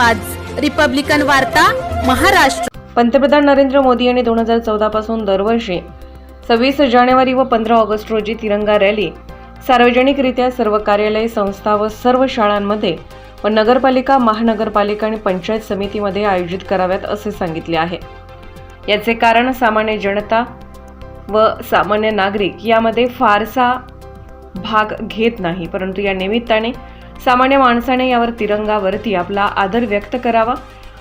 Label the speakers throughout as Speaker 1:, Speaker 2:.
Speaker 1: आवाज. रिपब्लिकन वार्ता महाराष्ट्र.
Speaker 2: पंतप्रधान नरेंद्र मोदी यांनी दोन हजार चौदा पासून दरवर्षी सव्वीस जानेवारी व पंधरा ऑगस्ट रोजी तिरंगा रॅली सार्वजनिकरित्या सर्व कार्यालय संस्था व सर्व शाळांमध्ये व नगरपालिका महानगरपालिका आणि पंचायत समितीमध्ये आयोजित कराव्यात असे सांगितले आहे. याचे कारण सामान्य जनता व सामान्य नागरिक यामध्ये फारसा भाग घेत नाही परंतु या निमित्ताने सामान्य माणसाने यावर तिरंगावरती आपला आदर व्यक्त करावा.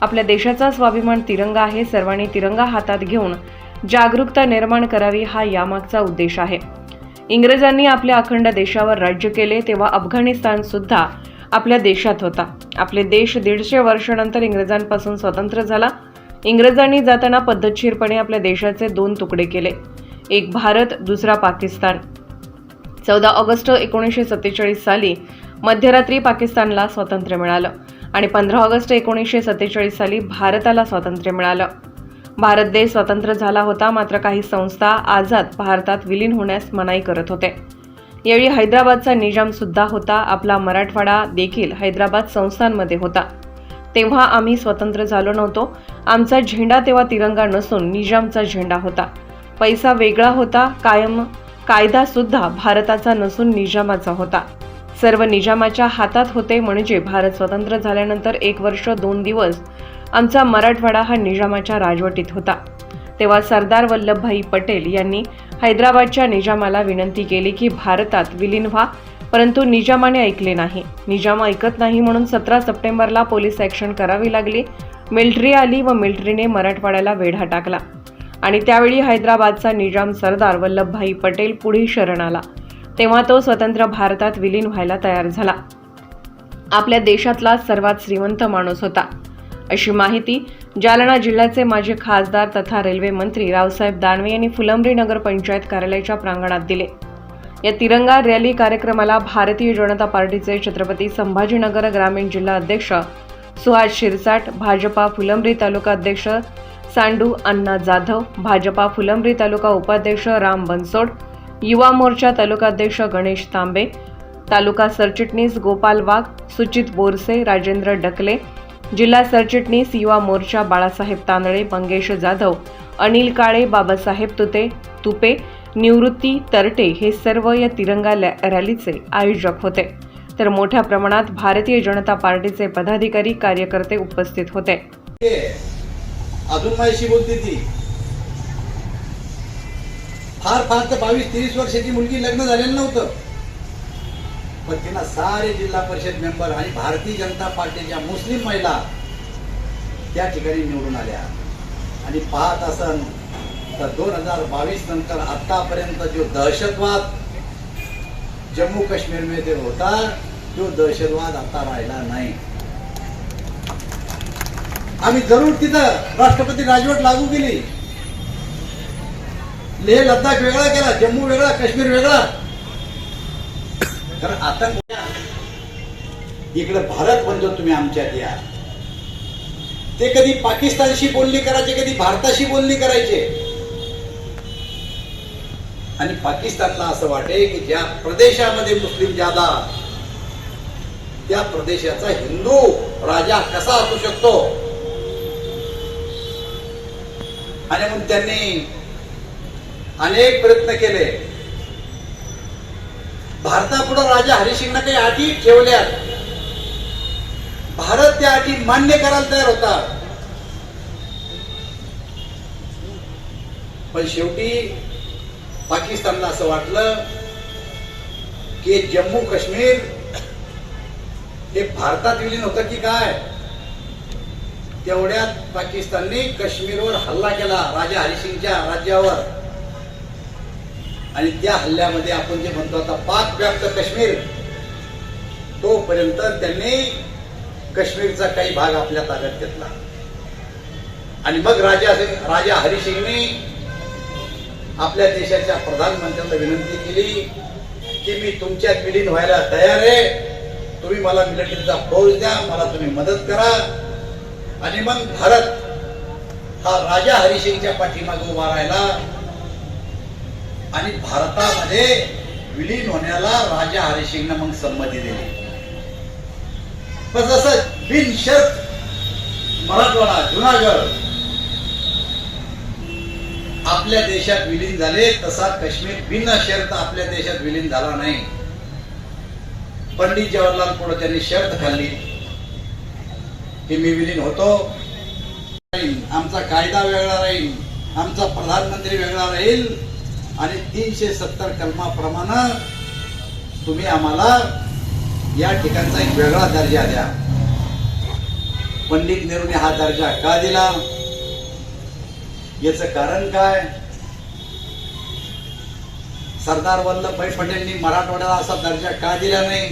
Speaker 2: आपल्या देशाचा स्वाभिमान तिरंगा आहे. सर्वांनी तिरंगा हातात घेऊन जागरूकता निर्माण करावी हा यामागचा उद्देश आहे. इंग्रजांनी आपल्या अखंड देशावर राज्य केले तेव्हा अफगाणिस्तान सुद्धा आपल्या देशात होता. आपले देश दीडशे वर्षानंतर इंग्रजांपासून स्वतंत्र झाला. इंग्रजांनी जाताना पद्धतशीरपणे आपल्या देशाचे दोन तुकडे केले. एक भारत दुसरा पाकिस्तान. चौदा ऑगस्ट एकोणीसशे सत्तेचाळीस साली मध्यरात्री पाकिस्तानला स्वातंत्र्य मिळालं आणि पंधरा ऑगस्ट एकोणीसशे सत्तेचाळीस साली भारताला स्वातंत्र्य मिळालं. भारत देश स्वतंत्र झाला होता मात्र काही संस्था आझाद भारतात विलीन होण्यास मनाई करत होते. यावेळी हैदराबादचा निजामसुद्धा होता. आपला मराठवाडा देखील हैदराबाद संस्थांमध्ये होता. तेव्हा आम्ही स्वतंत्र झालो नव्हतो. आमचा झेंडा तेव्हा तिरंगा नसून निजामचा झेंडा होता. पैसा वेगळा होता. कायम कायदासुद्धा भारताचा नसून निजामाचा होता. सर्व निजामाच्या हातात होते म्हणजे भारत स्वतंत्र झाल्यानंतर एक वर्ष दोन दिवस आमचा मराठवाडा हा निजामाच्या राजवटीत होता. तेव्हा सरदार वल्लभभाई पटेल यांनी हैदराबादच्या निजामाला विनंती केली की भारतात विलीन व्हा परंतु निजामाने ऐकले नाही. निजाम ऐकत नाही म्हणून सतरा सप्टेंबरला पोलीस ॲक्शन करावी लागली. मिल्ट्री आली व मिल्ट्रीने मराठवाड्याला वेढा टाकला. आणि त्यावेळी हैदराबादचा निजाम सरदार वल्लभभाई पटेल पुढे शरण आला. तेव्हा तो स्वतंत्र भारतात विलीन व्हायला तयार झाला. आपल्या देशातला सर्वात श्रीमंत माणूस होता. अशी माहिती जालना जिल्ह्याचे माजी खासदार तथा रेल्वे मंत्री रावसाहेब दानवे यांनी फुलंब्री नगर पंचायत कार्यालयाच्या प्रांगणात दिले. या तिरंगा रॅली कार्यक्रमाला भारतीय जनता पार्टीचे छत्रपती संभाजीनगर ग्रामीण जिल्हा अध्यक्ष सुहास शिरसाट भाजपा फुलंब्री तालुका अध्यक्ष सांडू अण्णा जाधव भाजपा फुलंब्री तालुका उपाध्यक्ष राम बनसोड युवा मोर्चा तालुकाध्यक्ष गणेश तांबे तालुका सरचिटणीस गोपाल वाघ सुचित बोरसे राजेंद्र डकले जिल्हा सरचिटणीस युवा मोर्चा बाळासाहेब तांदळे मंगेश जाधव अनिल काळे बाबासाहेब तुते तुपे निवृत्ती तरटे हे सर्व या तिरंगा रॅलीचे आयोजक होते. तर मोठ्या प्रमाणात भारतीय जनता पार्टीचे पदाधिकारी कार्यकर्ते उपस्थित होते.
Speaker 3: अजून माहिती बोलते ती. फार फार तर बावीस तेवीस वर्षाची मुलगी लग्न झालेलं नव्हतं. पण तिला सारे जिल्हा परिषद मेंबर आणि भारतीय जनता पार्टीच्या मुस्लिम महिला त्या ठिकाणी निवडून आल्या. आणि पाहत असन तर दोन हजार बावीस नंतर आतापर्यंत जो दहशतवाद जम्मू काश्मीरमध्ये होता तो दहशतवाद आता राहिला नाही. आम्ही जरूर तिथं राष्ट्रपती राजवट लागू केली. लेह लद्दाख वेगळा केला जम्मू वेगळा काश्मीर वेगळा. कारण आतंक इकडे भारत म्हणतो तुम्ही आमच्यात या. ते कधी पाकिस्तानशी बोलणी करायचे कधी भारताशी बोलणी करायचे. आणि पाकिस्तानला असं वाटे की ज्या प्रदेशामध्ये मुस्लिम ज्यादा त्या प्रदेशाचा हिंदू राजा कसा असू शकतो? आणि मग त्यांनी अनेक प्रयत्न केले. भारतापुढे राजा हरिसिंगनं काही अटी ठेवल्यात. भारत त्या अटी मान्य करायला तयार होता. पण शेवटी पाकिस्तानला असं वाटलं की जम्मू काश्मीर हे भारतात विलीन होतं की काय? तेवढ्यात पाकिस्तानने काश्मीरवर हल्ला केला राजा हरिसिंगच्या राज्यावर. आणि त्या हल्ल्यामध्ये आपण जे म्हणतो आता पाक व्याप्त काश्मीर तोपर्यंत त्यांनी काश्मीरचा काही भाग आपल्या ताब्यात घेतला. आणि मग राजा राजा हरिसिंगने आपल्या देशाच्या प्रधानमंत्र्यांना विनंती केली की मी तुमच्यात विलीन व्हायला तयार आहे. तुम्ही मला मिलिटरीचा फौज द्या मला तुम्ही मदत करा. आणि मग भारत हा राजा हरिसिंगच्या पाठीमागे उभा राहिला. आणि भारतामध्ये विलीन होण्याला राजा हरिसिंगनं मग संमती दिली. पण जसं बिनशर्त मराठवाडा जुनागड आपल्या देशात विलीन झाले तसा काश्मीर बिना शर्त आपल्या देशात विलीन झाला नाही. पंडित जवाहरलाल पुढे त्यांनी शर्त खाल्ली. की मी विलीन होतो. आमचा कायदा वेगळा राहील. आमचा प्रधानमंत्री वेगळा राहील. आणि तीनशे सत्तर कलमाप्रमाणे तुम्ही आम्हाला या ठिकाणचा एक वेगळा दर्जा द्या. पंडित नेहरूने हा दर्जा का दिला? याच कारण काय? सरदार वल्लभभाई पटेलनी मराठवाड्याला असा दर्जा का दिला नाही?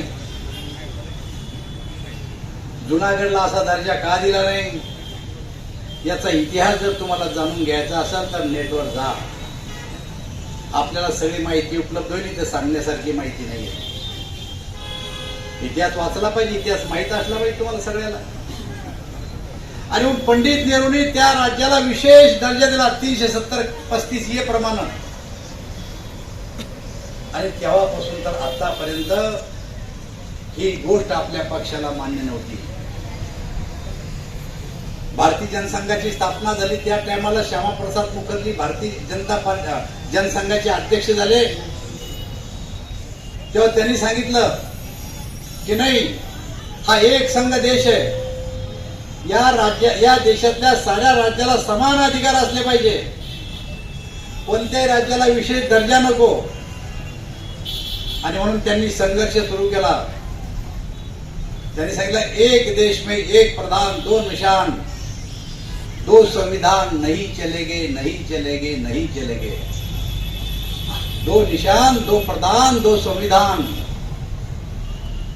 Speaker 3: जुनागडला असा दर्जा का दिला नाही? याचा इतिहास जर तुम्हाला जाणून घ्यायचा असेल तर नेटवर जा. आपल्याला सगळी माहिती उपलब्ध होईल इथे सांगण्यासारखी माहिती नाही इतिहास वाचला पाहिजे इतिहास माहीत असला पाहिजे तुम्हाला सगळ्याला आणि पंडित नेहरूने त्या राज्याला विशेष दर्जा दिला तीनशे सत्तर पस्तीस ये प्रमाण. आणि तेव्हापासून तर आतापर्यंत ही गोष्ट आपल्या पक्षाला मान्य नव्हती. भारतीय जनसंघाची स्थापना झाली त्या टायमाला श्यामाप्रसाद मुखर्जी भारतीय जनता पार्टी जनसंघाचे अध्यक्ष झाले. तेव्हा त्यांनी सांगितलं की नाही हा एक संघ देश आहे. या राज्य या देशातल्या साऱ्या राज्याला समान अधिकार असले पाहिजे. कोणत्याही राज्याला विशेष दर्जा नको. आणि म्हणून त्यांनी संघर्ष सुरू केला. त्यांनी सांगितलं एक देश में एक प्रधान दोन निशान. दो संविधान नहीं चलेगे नहीं चलेगे नहीं चलेगे. दो निशान दो प्रधान दो संविधान.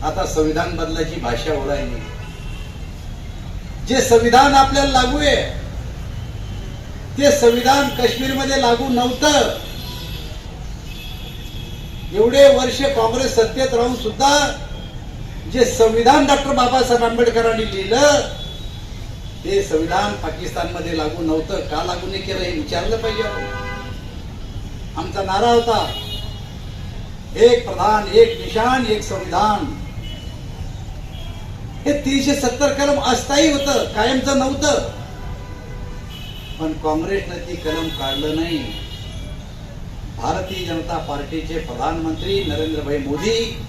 Speaker 3: आता संविधान बदलाची भाषा ओढायली जे संविधान आपल्याला लागू आहे ते संविधान काश्मीरमध्ये लागू नव्हतं. एवढे वर्ष काँग्रेस सत्तेत राहून सुद्धा जे संविधान डॉक्टर बाबासाहेब आंबेडकरांनी लिहिलं ते संविधान पाकिस्तानमध्ये लागू नव्हतं. का लागू नाही केलं हे विचारलं पाहिजे आपण. आमचा नारा होता. एक प्रधान एक निशान एक संविधान. हे तीनशे सत्तर कलम अस्थायी होत कायमचं नव्हतं. पण काँग्रेसनं ती कलम काढलं नाही. भारतीय जनता पार्टीचे प्रधानमंत्री नरेंद्रभाई मोदी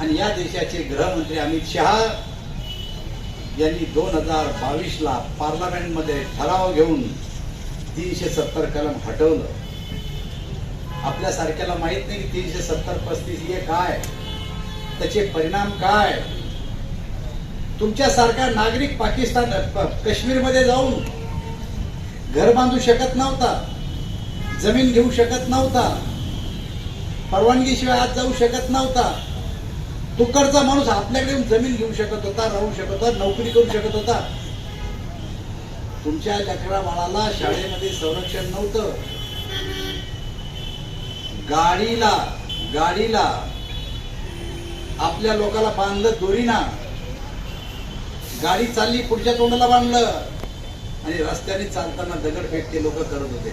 Speaker 3: आणि या देशाचे गृहमंत्री अमित शहा यांनी दोन हजार बावीसला पार्लमेंटमध्ये ठराव घेऊन तीनशे सत्तर कलम हटवलं. आपल्या सारख्याला माहीत नाही की तीनशे सत्तर पस्तीस हे काय? त्याचे परिणाम काय? तुमच्यासारखा नागरिक पाकिस्तान काश्मीरमध्ये जाऊन घर बांधू शकत नव्हता जमीन घेऊ शकत नव्हता परवानगीशिवाय आत जाऊ शकत नव्हता. तुकडचा माणूस आपल्याकडे येऊन जमीन घेऊ शकत होता राहू शकत होता नोकरी करू शकत होता. तुमच्या लेकरा बाळाला शाळेमध्ये संरक्षण नव्हतं. गाडीला गाडीला आपल्या लोकाला बांधलं दोरीना. गाडी चालली पुढच्या तोंडाला बांधलं. आणि रस्त्याने चालताना दगडफेक ते लोक करत होते.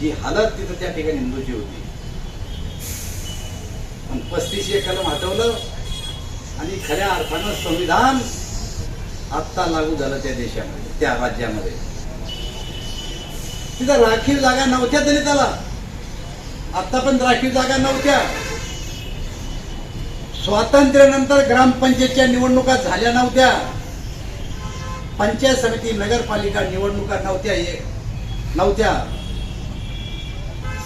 Speaker 3: जी हालत तिथं त्या ठिकाणी हिंदूची होती. पण पस्तीस एकाला कलम हटवलं आणि खऱ्या अर्थानं संविधान आत्ता लागू झालं त्या देशामध्ये त्या राज्यामध्ये. तिथं राखीव जागा नव्हत्या दलिताला आता पण राखीव जागा नव्हत्या. स्वातंत्र्यानंतर ग्रामपंचायतच्या निवडणुका झाल्या नव्हत्या. पंचायत समिती नगरपालिका निवडणुका नव्हत्या हे नव्हत्या.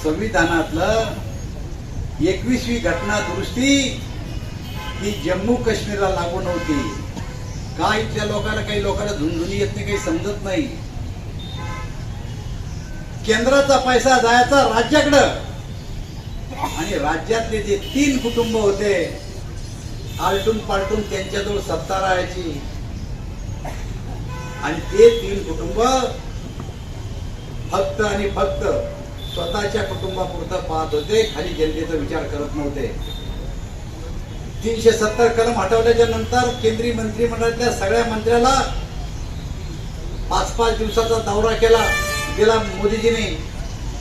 Speaker 3: संविधानातलं एकवीसवी घटना दुरुस्ती ही जम्मू काश्मीरला लागू नव्हती. का इथल्या लोकांना काही लोकांना झुंझुनी येत नाही काही समजत नाही. केंद्राचा पैसा जायचा राज्याकडं. आणि राज्यातले जे तीन कुटुंब होते आलटून पालटून त्यांच्याजवळ सत्ता राहायची. आणि ते तीन कुटुंब फक्त आणि फक्त स्वतःच्या कुटुंबापुरतं पाहत होते खाली जनतेचा विचार करत नव्हते. तीनशे सत्तर कलम हटवल्याच्या नंतर केंद्रीय मंत्रिमंडळातल्या सगळ्या मंत्र्याला पाच पाच दिवसाचा दौरा केला गेला मोदीजीने.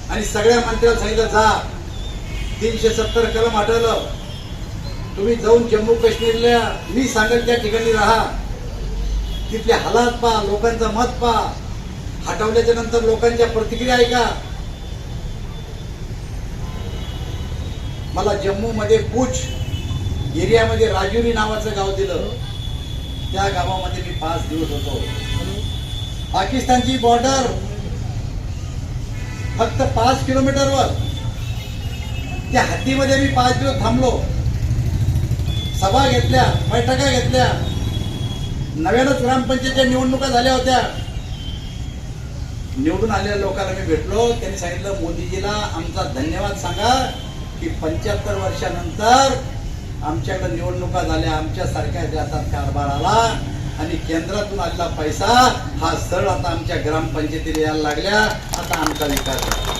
Speaker 3: आणि सगळ्या मंत्र्याला सांगितलं जा तीनशे सत्तर कलम आढळलं. तुम्ही जाऊन जम्मू काश्मीरला मी सांगेल त्या ठिकाणी राहा. तिथले हालात पहा लोकांचं मत पहा. हटवल्याच्या नंतर लोकांच्या प्रतिक्रिया ऐका. मला जम्मू मध्ये पूछ एरियामध्ये राजुरी नावाचं गाव दिलं. त्या गावामध्ये मी पाच दिवस होतो. पाकिस्तानची बॉर्डर फक्त पाच किलोमीटरवर. त्या हद्दीमध्ये मी पाच दिवस थांबलो. सभा घेतल्या बैठका घेतल्या. नव्यानंच ग्रामपंचायतच्या निवडणुका झाल्या होत्या. निवडून आलेल्या लोकांना मी भेटलो. त्यांनी सांगितलं मोदीजीला आमचा धन्यवाद सांगा की पंच्याहत्तर वर्षानंतर आमच्याकडे निवडणुका झाल्या. आमच्यासारख्या हातात कारभार आला आणि केंद्रातून आलेला पैसा हा सरळ आता आमच्या ग्रामपंचायतीला यायला लागल्या. आता आमचा विकास झाला